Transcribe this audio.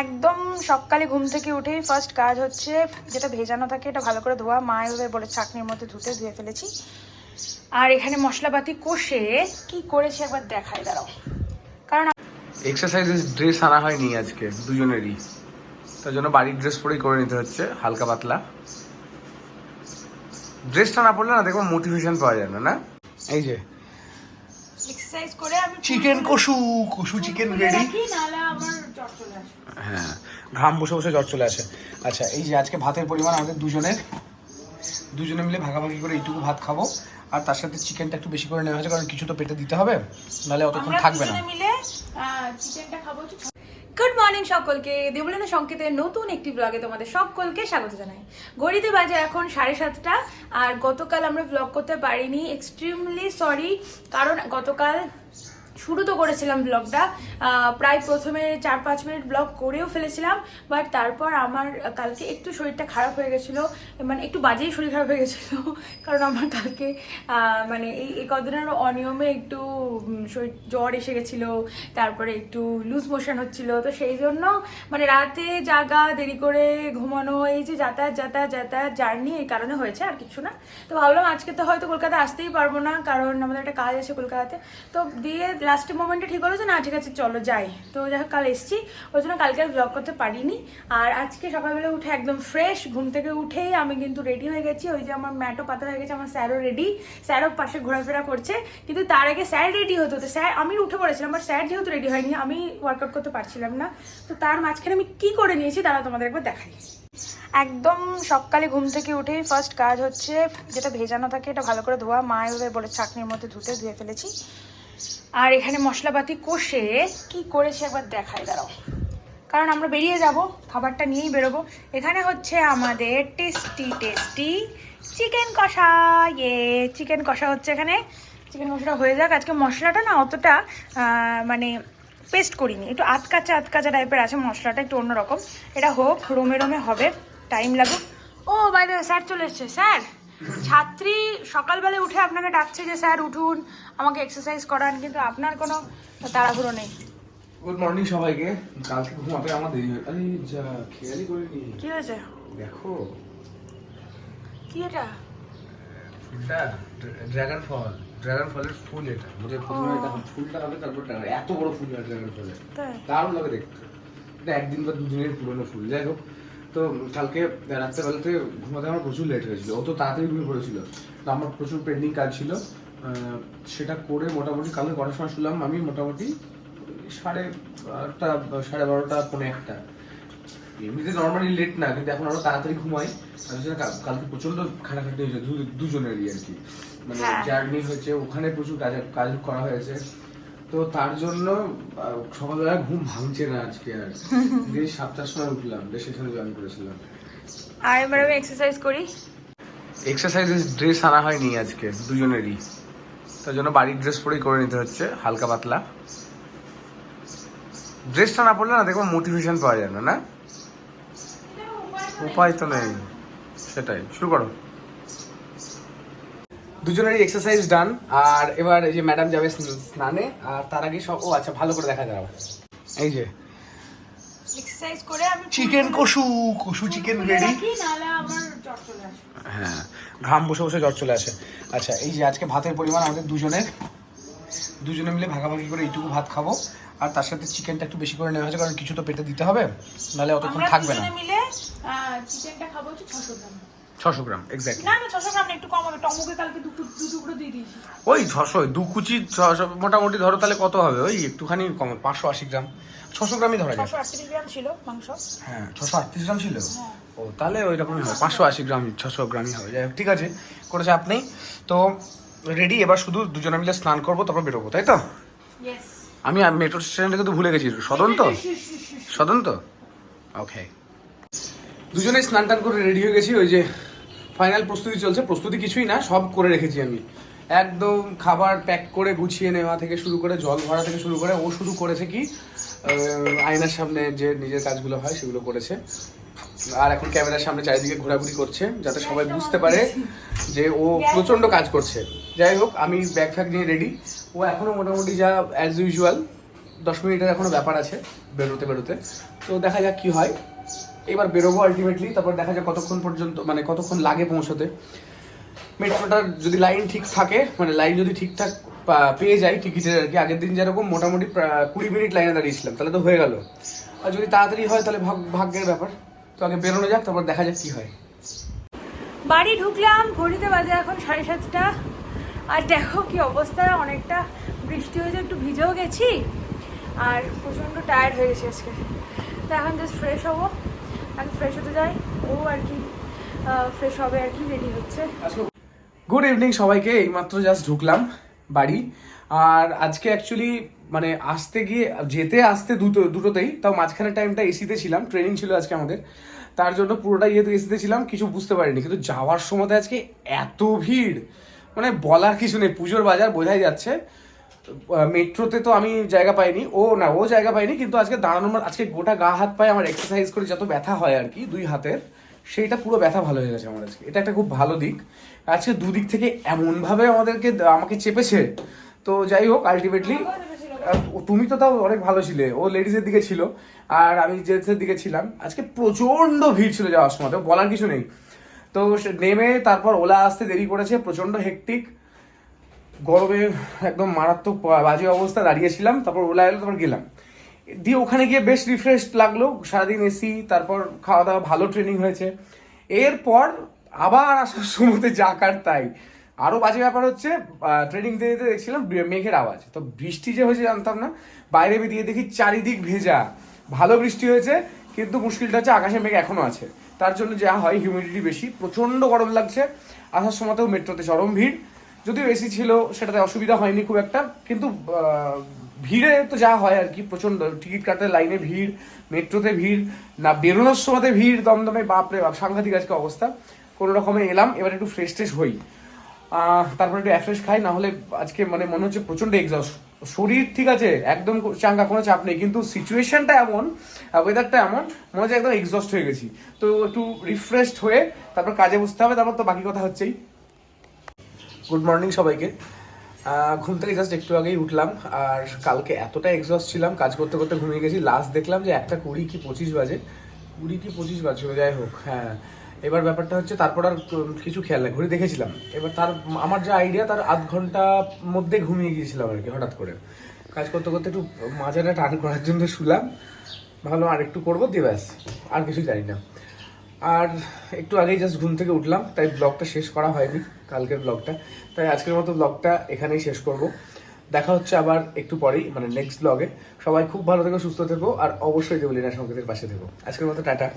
একদম সকালে ঘুম থেকে উঠেই ফার্স্ট কাজ হচ্ছে যেটা ভেজানো থাকে এটা ভালো করে ধোয়া। মা এভাবে বলে ছাকনির মধ্যে ধুতে ধুয়ে ফেলেছি। আর এখানে মশলাপাতি কষে কি করেছি একবার দেখাই দাঁড়াও। কারণ এক্সারসাইজের ড্রেস আনা হয়নি আজকে দুজনেরই। তার জন্য বাড়ির ড্রেস পরেই করে নিতে হচ্ছে হালকা পাতলা। ড্রেসটা না পড়লে না দেখব মোটিভেশন পাওয়া যায় না না? এই যে এক্সারসাইজ করে আমি চিকেন কষু কষু চিকেন রেডি হ্যাঁ ঘাম বসে বসে জ্বর চলে আসে। আচ্ছা এই যে আজকে ভাতের পরিমাণ আমাদের দুজনের দুজনে মিলে ভাগাভাগি করে এইটুকু ভাত খাব। আর তার সাথে চিকেনটা একটু বেশি করে নেওয়া হয়েছে কারণ কিছু তো পেটে দিতে হবে নাহলে অতক্ষণ থাকবে না। মিলে চিকেনটা খাব গুড মর্নিং সকলকে। দেবলীনা সংকেতের নতুন একটি ব্লগে তোমাদের সকলকে স্বাগত জানাই। গড়িতে বাজে এখন সাড়ে সাতটা, আর গতকাল আমরা ব্লগ করতে পারিনি। এক্সট্রিমলি সরি কারণ গতকাল শুরু তো করেছিলাম ব্লগটা প্রায় প্রথমে চার পাঁচ মিনিট ব্লগ করেও ফেলেছিলাম বাট তারপর আমার কালকে একটু শরীরটা খারাপ হয়ে গেছিল মানে একটু বাজেই শরীর খারাপ হয়ে গেছিল, কারণ আমার কালকে মানে এই এই কদিনের অনিয়মে একটু শরীর জ্বর এসে গেছিল, তারপরে একটু লুজ মোশন হচ্ছিল, তো সেই জন্য মানে রাতে জাগা, দেরি করে ঘুমানো, এই যে যাতায়াত যাতায়াত যাতায়াত জার্নি এই কারণে হয়েছে, আর কিছু না। তো ভাবলাম আজকে তো হয়তো কলকাতা আসতেই পারব না, কারণ আমাদের একটা কাজ আছে কলকাতাতে। তো দিয়ে লাস্টের মোমেন্টে ঠিক হলো যে, না, ঠিক আছে, চলো, যাই। তো যাই হোক, কাল এসছি। ওই জন্য কালকে আর ব্লগ করতে পারিনি। আর আজকে সকালবেলা উঠে একদম ফ্রেশ ঘুম থেকে উঠেই আমি কিন্তু রেডি হয়ে গেছি। ওই যে আমার ম্যাটও পাতা হয়ে গেছে, আমার স্যারও রেডি স্যারও পাশে ঘোরাফেরা করছে। কিন্তু তার আগে স্যার রেডি হতো। তো স্যার, আমি উঠে পড়েছিলাম বাট স্যার যেহেতু রেডি হয়নি, আমি ওয়ার্কআউট করতে পারছিলাম না। তো তার মাঝখানে আমি কি করে নিয়েছি, তারা তোমাদের একবার দেখাই। একদম সকালে ঘুম থেকে উঠেই ফার্স্ট কাজ হচ্ছে, যেটা ভেজানো থাকে, এটা ভালো করে ধোয়া। মা এভাবে বলে ছাকনির মধ্যে ধুতে, ধুয়ে ফেলেছি। আর এখানে মশলাপাতি কষে কি করেছে একবার দেখায় দাঁড়াও। কারণ আমরা বেরিয়ে যাব, খাবারটা নিয়েই বেরোবো। এখানে হচ্ছে আমাদের টেস্টি টেস্টি চিকেন কষা। ইয়ে চিকেন কষা হচ্ছে এখানে। চিকেন কষাটা হয়ে যাক। আজকে মশলাটা না অতটা মানে পেস্ট করিনি। একটু আতকাচা আতকাচা টাইপের আছে, মশলাটা একটু অন্যরকম। এটা হোক, রোমে রোমে হবে টাইম লাগুক। ও বাইরে স্যার চলে এসছে স্যার ছাত্রী সকালবেলা উঠে আপনাকে ডাকছে যে স্যার উঠুন আমাকে এক্সারসাইজ করান। কিন্তু আপনার কোনো তাড়াহুড়ো নেই। গুড মর্নিং সবাইকে। কালকে ঘুমাতে আমার দেরি হয় আরে যা খেয়ালই করিনি। কি হয়েছে? দেখো। কি এটা? ফুলটা ড্রাগন ফল। ড্রাগন ফলের ফুল এটা। মানে প্রথমে এটা ফুলটা হবে তারপর dragon- এত বড় ফুল হয় ড্রাগন ফলের। দারুণ লাগে দেখতে। এটা একদিন বা দুদিনের পুরনো ফুল। যাই হোক তো কালকে রাত্রেবেলাতে ঘুমাতে আমার প্রচুর লেট হয়েছিল। ও তো তাড়াতাড়ি ঘুমিয়ে পড়েছিল। তো আমার প্রচুর পেন্ডিং কাজ ছিল। সেটা করে মোটামুটি কালকে কটার সময় শুনলাম আমি মোটামুটি সাড়ে আটটা সাড়ে বারোটা পৌনে একটা। এমনিতে নর্মালি লেট না কিন্তু এখন আরও তাড়াতাড়ি ঘুমাই। কালকে প্রচণ্ড খাটাখাটি হয়েছে দুজনেরই আর কি। মানে হ্যাঁ। জার্নি হয়েছে ওখানে প্রচুর কাজ কাজ করা হয়েছে। তো তার জন্য সকালবেলা ঘুম ভাঙছে না আজকে আর। দিয়ে সাতটার সময় উঠলাম বেশ জয়েন করেছিলাম। আর এবার আমি এক্সারসাইজ করি? এক্সারসাইজের ড্রেস আনা হয়নি আজকে দুজনেরই। তার জন্য বাড়ির ড্রেস পরেই করে নিতে হচ্ছে হালকা পাতলা। ড্রেসটা না পড়লে না দেখব মোটিভেশন পাওয়া যায় না না? উপায় তো নেই। সেটাই শুরু করো। দুজনেরই এক্সারসাইজ ডান আর এবার এই যে ম্যাডাম যাবে স্নানে আর তার আগে সব ও আচ্ছা ভালো করে দেখা যাবে এই যে। এক্সারসাইজ করে আমি চিকেন কষু কষু চিকেন রেডি রাখি আমার জ্বর চলে আসে। হ্যাঁ ঘাম বসে বসে জ্বর চলে আসে। আচ্ছা এই যে আজকে ভাতের পরিমাণ আমাদের দুজনের। দুজনে মিলে ভাগাভাগি করে এইটুকু ভাত খাব আর তার সাথে চিকেনটা একটু বেশি করে নেওয়া হয়েছে কারণ কিছু তো পেটে দিতে হবে নাহলে অতক্ষণ থাকবে না। মিলে চিকেনটা খাব হচ্ছে ছশো গ্রাম। ছশো গ্রাম। এক্স্যাক্টলি না না ছশো গ্রাম একটু কম হবে। টমুকে কালকে দু টুকরো দিয়ে দিয়েছি। ওই ছশো দু কুচি ছশো মোটামুটি ধরো তাহলে কত হবে? ওই একটুখানি কম পাঁচশো আশি গ্রাম। ছশো গ্রামই ধরা যায় ছশো আটত্রিশ গ্রাম ছিল মাংস। হ্যাঁ ছশো আটত্রিশ গ্রাম ছিল? হ্যাঁ। ও তাহলে ওই রকমই হবে। পাঁচশো আশি গ্রাম ছশো গ্রামই হবে। যাই হোক ঠিক আছে কোনো চাপ নেই তো রেডি এবার শুধু দুজনে মিলে স্নান করব তারপর বেরোবো তাই তো? আমি মেট্রো স্টেশনটা কিন্তু ভুলে গেছি। সদন তো? সদন তো? ওকে দুজনে স্নান টান করে রেডি হয়ে গেছি ওই যে ফাইনাল প্রস্তুতি চলছে। প্রস্তুতি কিছুই না, সব করে রেখেছি আমি। একদম খাবার প্যাক করে গুছিয়ে নেওয়া থেকে শুরু করে, জল ভরা থেকে শুরু করে, ও শুরু করেছে কি আয়নার সামনে যে নিজের কাজগুলো হয় সেগুলো করেছে। আর এখন ক্যামেরার সামনে চারিদিকে ঘোরাঘুরি করছে, যাতে সবাই বুঝতে পারে যে ও প্রচণ্ড কাজ করছে। যাই হোক, আমি ব্যাগ ফ্যাগ নিয়ে রেডি ও এখনও মোটামুটি যা অ্যাজ ইউজুয়াল দশ মিনিটের এখনও ব্যাপার আছে, বেরোতে বেরোতে। তো দেখা যাক কি হয়। এবার বেরোবো আলটিমেটলি তারপর দেখা যাক কতক্ষণ পর্যন্ত মানে কতক্ষণ লাগে পৌঁছতে। মেট্রোটার যদি লাইন ঠিক থাকে মানে লাইন যদি ঠিকঠাক পেয়ে যাই টিকিটের আর কি, আগের দিন যেরকম মোটামুটি কুড়ি মিনিট লাইনে দাঁড়িয়েছিলাম, তাহলে তো হয়ে গেল। আর যদি তাড়াতাড়ি হয়, তাহলে ভাগ- ভাগ্যের ব্যাপার। তো আগে বেরোনো যাক, তারপর দেখা যাক কি হয়। বাড়ি ঢুকলাম, ঘড়িতে বাজে এখন সাড়ে সাতটা। আর দেখো কি অবস্থা, অনেকটা বৃষ্টি হয়েছে, একটু ভিজেও গেছি। আর প্রচণ্ড টায়ার্ড হয়ে গেছি আজকে। তো এখন জাস্ট ফ্রেশ হব। ফ্রেশ হতে যাই ও আর কি ফ্রেশ হবে আর কি রেডি হচ্ছে। গুড ইভিনিং সবাইকে, এইমাত্র জাস্ট ঢুকলাম বাড়ি। আর আজকে অ্যাকচুয়ালি মানে আসতে গিয়ে, যেতে আসতে দুটো, দুটোতেই, তাও মাঝখানের টাইমটা এসিতে ছিলাম ট্রেনিং ছিল আজকে আমাদের। তার জন্য পুরোটা ইয়েতে এসিতে ছিলাম, কিছু বুঝতে পারিনি। কিন্তু যাওয়ার সময় আজকে এত ভিড় মানে বলার কিছু নেই, পুজোর বাজার বোঝাই যাচ্ছে। মেট্রোতে তো আমি জায়গা পাইনি। ও না, ও জায়গা পাইনি, কিন্তু আজকে দাঁড়ানোর আজকে গোটা গা, হাত, পায়ে আমার এক্সারসাইজ করে যত ব্যথা হয় আর কি, দুই হাতের, সেইটা পুরো ব্যথা ভালো হয়ে গেছে আমার আজকে। এটা একটা খুব ভালো দিক। আজকে দুদিক থেকে এমনভাবে আমাদেরকে, আমাকে চেপেছে। তো যাই হোক আলটিমেটলি তুমি তো তাও অনেক ভালো ছিলে। ও লেডিসের দিকে ছিল, আর আমি জেন্টসের দিকে ছিলাম। আজকে প্রচণ্ড ভিড় ছিল যাওয়ার সময়, তো বলার কিছু নেই। তো নেমে তারপর ওলা আসতে দেরি করেছে প্রচণ্ড হেকটিক গরমে একদম মারাত্মক বাজে অবস্থা, দাঁড়িয়েছিলাম, তারপর ওলা এলো, তারপর গেলাম। দিয়ে ওখানে গিয়ে বেশ রিফ্রেশ লাগল, সারাদিন এসি তারপর খাওয়া দাওয়া ভালো ট্রেনিং হয়েছে। এরপর আবার আসার সময়তে যা কার তাই। আরও বাজে ব্যাপার হচ্ছে ট্রেনিং দিতে দিতে দেখছিলাম মেঘের আওয়াজ। তো বৃষ্টি যে হয়েছে জানতাম না, বাইরে বেরিয়ে দেখি চারিদিক ভেজা। ভালো বৃষ্টি হয়েছে, কিন্তু মুশকিলটা হচ্ছে আকাশে মেঘ এখনও আছে। তার জন্য যা হয় হিউমিডিটি বেশি। প্রচণ্ড গরম লাগছে। আসার সময়তেও মেট্রোতে চরম ভিড়। যদিও এসি ছিল, সেটাতে অসুবিধা হয়নি খুব একটা, কিন্তু ভিড়ে তো যা হয় আর কি প্রচণ্ড টিকিট কাটার লাইনে ভিড়, মেট্রোতে ভিড়, না, বেরোনোর সময়তে ভিড়, দমদমে, বাপরে বাপ, সাংঘাতিক আজকে অবস্থা। কোনো রকমে এলাম, এবার একটু ফ্রেশ ট্রেশ হই। তারপর একটু অ্যাফ্রেশ খাই, না হলে আজকে মানে মনে হচ্ছে প্রচণ্ড এক্সস্ট শরীর ঠিক আছে, একদম চাঙ্গা, কোনো চাপ নেই, কিন্তু সিচুয়েশনটা এমন ওয়েদারটা এমন, মনে হচ্ছে একদম এক্সস্ট হয়ে গেছি। তো একটু রিফ্রেশড হয়ে, তারপর কাজে বসতে হবে, তারপর তো বাকি কথা হচ্ছেই। গুড মর্নিং সবাইকে। ঘুম থেকে জাস্ট একটু আগেই উঠলাম, আর কালকে এতটা এক্সস্ট ছিলাম, কাজ করতে করতে ঘুমিয়ে গেছি। লাস্ট দেখলাম যে একটা কুড়ি কি পঁচিশ বাজে। কুড়ি কি পঁচিশ বাজছিল যাই হোক হ্যাঁ। এবার ব্যাপারটা হচ্ছে তারপর আর কিছু খেয়াল নেই, ঘুরে দেখেছিলাম। এবার তার, আমার যা আইডিয়া তার আধ ঘণ্টা মধ্যে ঘুমিয়ে গিয়েছিলাম আর কি, হঠাৎ করে। কাজ করতে করতে একটু মাজাটা টান করার জন্য শুলাম। ভালো আর একটু করব, দিয়ে ব্যাস, আর কিছু জানি না। আর একটু আগেই জাস্ট ঘুম থেকে উঠলাম, তাই ব্লগটা শেষ করা হয়নি, কালকের ব্লগটা তাই আজকের মতো ব্লগটা এখানেই শেষ করব। দেখা হচ্ছে আবার একটু পরেই মানে নেক্সট ব্লগে সবাই খুব ভালো থেকো, সুস্থ থেকো, আর অবশ্যই দেবলিনা সংকেতের পাশে থেকো। আজকের মতো টাটা।